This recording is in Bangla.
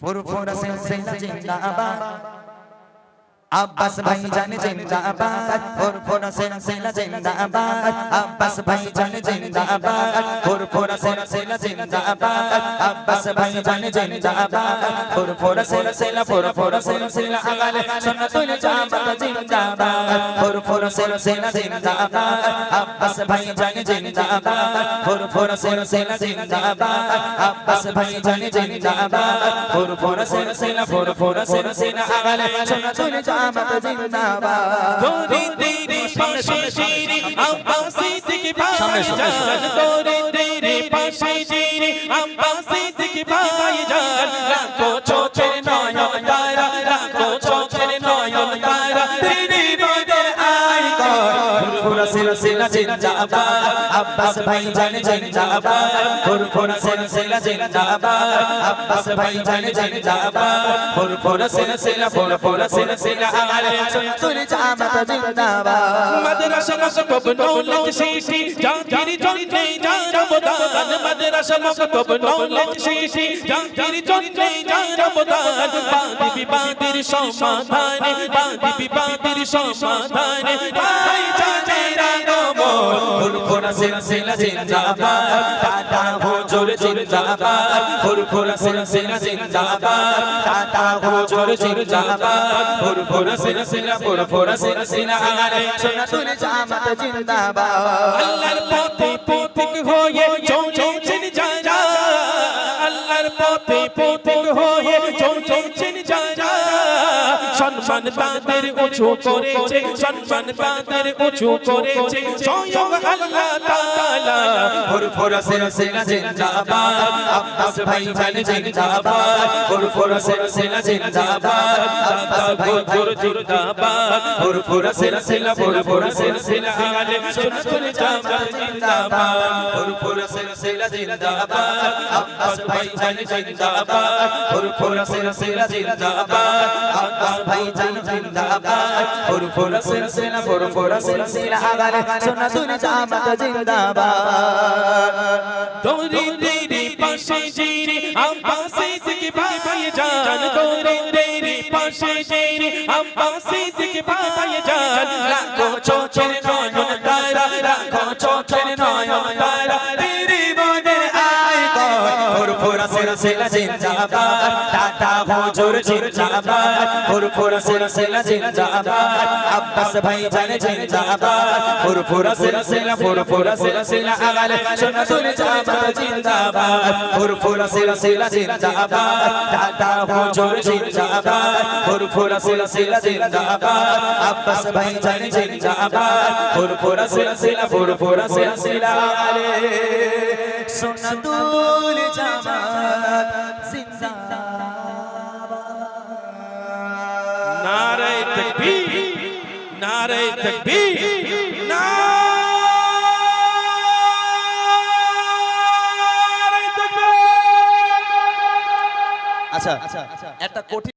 ফুরফুরা সিলসিলা জিন্দাবাদ আব্বাস ভাই জান জিন্দাবাদ, ফুরফুরা সিলসিলা জিন্দাবাদ, আব্বাস ভাই জান জিন্দাবাদ, ফুরফুরা সিলসিলা জিন্দাবাদ, আব্বাস ভাই জান জিন্দাবাদ, ফুরফুরা সিলসিলা ফুরফুরা সিলসিলা আগালে সুন্নাতুল জামাত জিন্দাবাদ, ফুরফুরা সিলসিলা জিন্দাবাদ, আব্বাস ভাই জান জিন্দাবাদ, ফুরফুরা সিলসিলা জিন্দাবাদ, আব্বাস ভাই জান জিন্দাবাদ, ফুরফুরা সিলসিলা ফুরফুরা সিলসিলা আগালে সুন্নাতুল জামাত জিন্দাবাদ। তোরে তেরে পাশে জিরে আব্বাসি থেকে ভাই জান তোরে তেরে পাশে জিরে আব্বাসি থেকে ভাই জান রাখো চোখের ফুরফুরা সিলসিলা জিন্দাবাদ আব্বাস ভাই জান জিন্দাবাদ ফুরফুরা সিলসিলা জিন্দাবাদ আব্বাস। ভাই জান জিন্দাবাদ ফুরফুরা সিলসিলা ফুরফুরা সিলসিলা আলে সুন্নাতুল জামাত জিন্দাবাদ। মাদ্রাসা জাকির জন্নে মাদ্রাসা মক্তব নৌলত শিশি জাকির জন্নে জারবদান বাদি বিবাদের সমাধানে, বাদি বিবাদের সমাধানে, ভাই জানের আগমন ফুরফুরা সিলসিলা জিন্দাবাদ, টাটা হুজুর জিন্দাবাদ, ফুরফুরা সিলসিলা জিন্দাবাদ, টাটা হুজুর জিন্দাবাদ, ফুরফুরা সিলসিলা ফুরফুরা সিলসিলা আলে সুন্নাতুল জামাত জিন্দাবাদ। আল্লাহর পথে পথিক হয়ে যারা সম্মান তাদের উঁচু করেছে সম্মান তাদের উঁচু করেছে। স্বয়ং আল্লাহ তাআলা ফুরফুরা সিলসিলা জিন্দাবাদ আব্বাস ভাই জান জিন্দাবাদ। ফুরফুরা সিলসিলা জিন্দাবাদ আব্বাস ভাই হুজুর জিন্দাবাদ। ফুরফুরা সিলসিলা ফুরফুরা সিলসিলা আলে সুন্নাতুল জামাত জিন্দাবাদ। ফুরফুরা সিলসিলা জিন্দাবাদ আব্বাস ভাই জান জিন্দাবাদ। ফুরফুরা সিলসিলা জিন্দাবাদ আব্বাস ভাই জান জিন্দাবাদ। ফুরফুরা সিলসিলা ফুরফুরা সিলসিলা আগালে সুন্নাতুল জামাত জিন্দাবাদ। তোরে তেরে পাশে জিরে থেকে জান তোরে তেরে পাশে থেকে ভাই ভাই চোখের নয়ন তারা চোখের নয়ন ফুরফুরা জিন্দাবাদ। টাটা হুজুর জিন্দাবাদ। ফুরফুরা সিলসিলা জিন্দাবাদ। আব্বাস ভাই জান জিন্দাবাদ। ফুরফুরা সিলসিলা ফুরফুরা সিলসিলা আগালে সুন্নাতুল জামাত জিন্দাবাদ। ফুরফুরা সিলসিলা জিন্দাবাদ। টাটা হুজুর জিন্দাবাদ। ফুরফুরা সিলসিলা জিন্দাবাদ। আব্বাস ভাই জান জিন্দাবাদ। ফুরফুরা সিলসিলা ফুরফুরা সিলসিলা আগালে। সুন্নাতুল জামাত জিন্দাবাদ। নারে তকবীর নারে তকবীর নারে তকবীর। আচ্ছা একটা কঠিন